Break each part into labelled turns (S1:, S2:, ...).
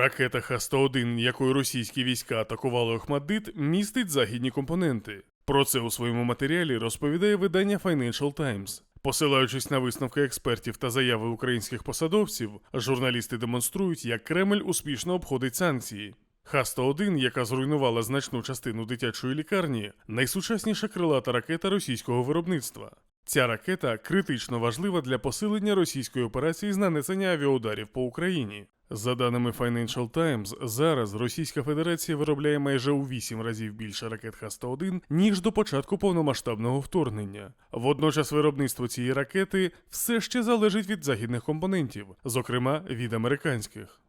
S1: Ракета Х-101, якою російські війська атакували Охмаддит, містить західні компоненти. Про це у своєму матеріалі розповідає видання Financial Times. Посилаючись на висновки експертів та заяви українських посадовців, журналісти демонструють, як Кремль успішно обходить санкції. Х-101, яка зруйнувала значну частину дитячої лікарні, найсучасніша крилата ракета російського виробництва. Ця ракета критично важлива для посилення російської операції з нанесення авіаударів по Україні. За даними Financial Times, зараз Російська Федерація виробляє майже у 8 разів більше ракет Х-101, ніж до початку повномасштабного вторгнення. Водночас виробництво цієї ракети все ще залежить від західних компонентів, зокрема від американських.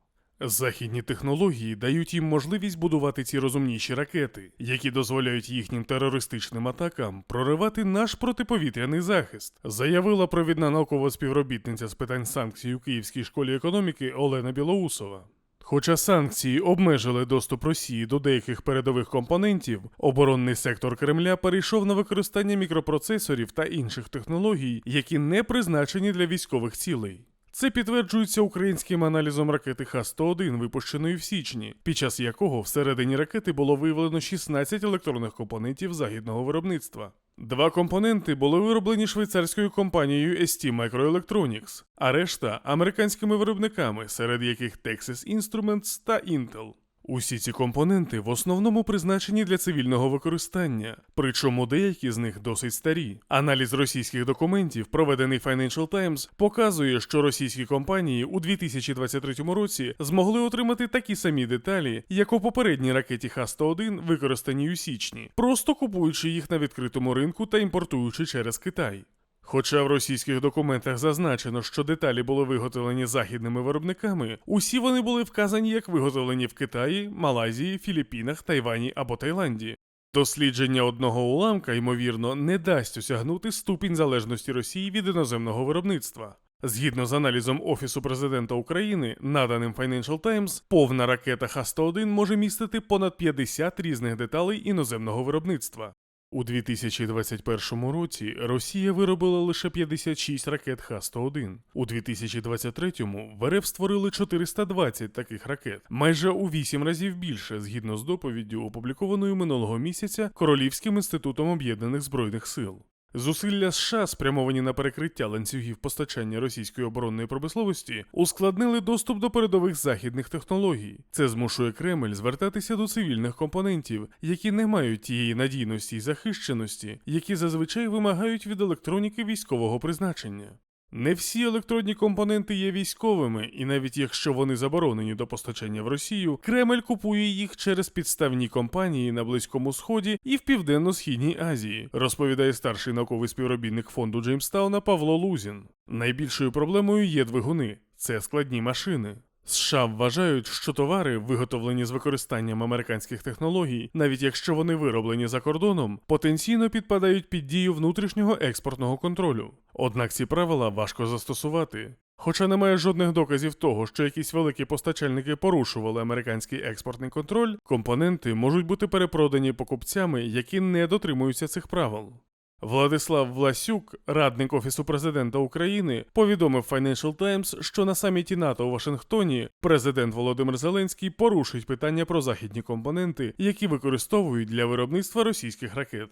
S1: Західні технології дають їм можливість будувати ці розумніші ракети, які дозволяють їхнім терористичним атакам проривати наш протиповітряний захист, заявила провідна наукова співробітниця з питань санкцій у Київській школі економіки Олена Білоусова. Хоча санкції обмежили доступ Росії до деяких передових компонентів, оборонний сектор Кремля перейшов на використання мікропроцесорів та інших технологій, які не призначені для військових цілей. Це підтверджується українським аналізом ракети Х-101, випущеної в січні, під час якого всередині ракети було виявлено 16 електронних компонентів західного виробництва. Два компоненти були вироблені швейцарською компанією ST Microelectronics, а решта американськими виробниками, серед яких Texas Instruments та Intel. Усі ці компоненти в основному призначені для цивільного використання, причому деякі з них досить старі. Аналіз російських документів, проведений Financial Times, показує, що російські компанії у 2023 році змогли отримати такі самі деталі, як у попередній ракеті Х-101, використаній у січні, просто купуючи їх на відкритому ринку та імпортуючи через Китай. Хоча в російських документах зазначено, що деталі були виготовлені західними виробниками, усі вони були вказані як виготовлені в Китаї, Малайзії, Філіппінах, Тайвані або Таїланді. Дослідження одного уламка, ймовірно, не дасть осягнути ступінь залежності Росії від іноземного виробництва. Згідно з аналізом Офісу президента України, наданим Financial Times, повна ракета Х-101 може містити понад 50 різних деталей іноземного виробництва. У 2021 році Росія виробила лише 56 ракет Х-101. У 2023-му в РФ створили 420 таких ракет, майже у 8 разів більше, згідно з доповіддю, опублікованою минулого місяця Королівським інститутом об'єднаних збройних сил. Зусилля США, спрямовані на перекриття ланцюгів постачання російської оборонної промисловості, ускладнили доступ до передових західних технологій. Це змушує Кремль звертатися до цивільних компонентів, які не мають тієї надійності і захищеності, які зазвичай вимагають від електроніки військового призначення. Не всі електродні компоненти є військовими, і навіть якщо вони заборонені до постачання в Росію, Кремль купує їх через підставні компанії на Близькому Сході і в Південно-Східній Азії, розповідає старший науковий співробітник фонду Джеймстауна Павло Лузін. Найбільшою проблемою є двигуни це складні машини. США вважають, що товари, виготовлені з використанням американських технологій, навіть якщо вони вироблені за кордоном, потенційно підпадають під дію внутрішнього експортного контролю. Однак ці правила важко застосувати. Хоча немає жодних доказів того, що якісь великі постачальники порушували американський експортний контроль, компоненти можуть бути перепродані покупцями, які не дотримуються цих правил. Владислав Власюк, радник Офісу президента України, повідомив Financial Times, що на саміті НАТО у Вашингтоні президент Володимир Зеленський порушить питання про західні компоненти, які використовують для виробництва російських ракет.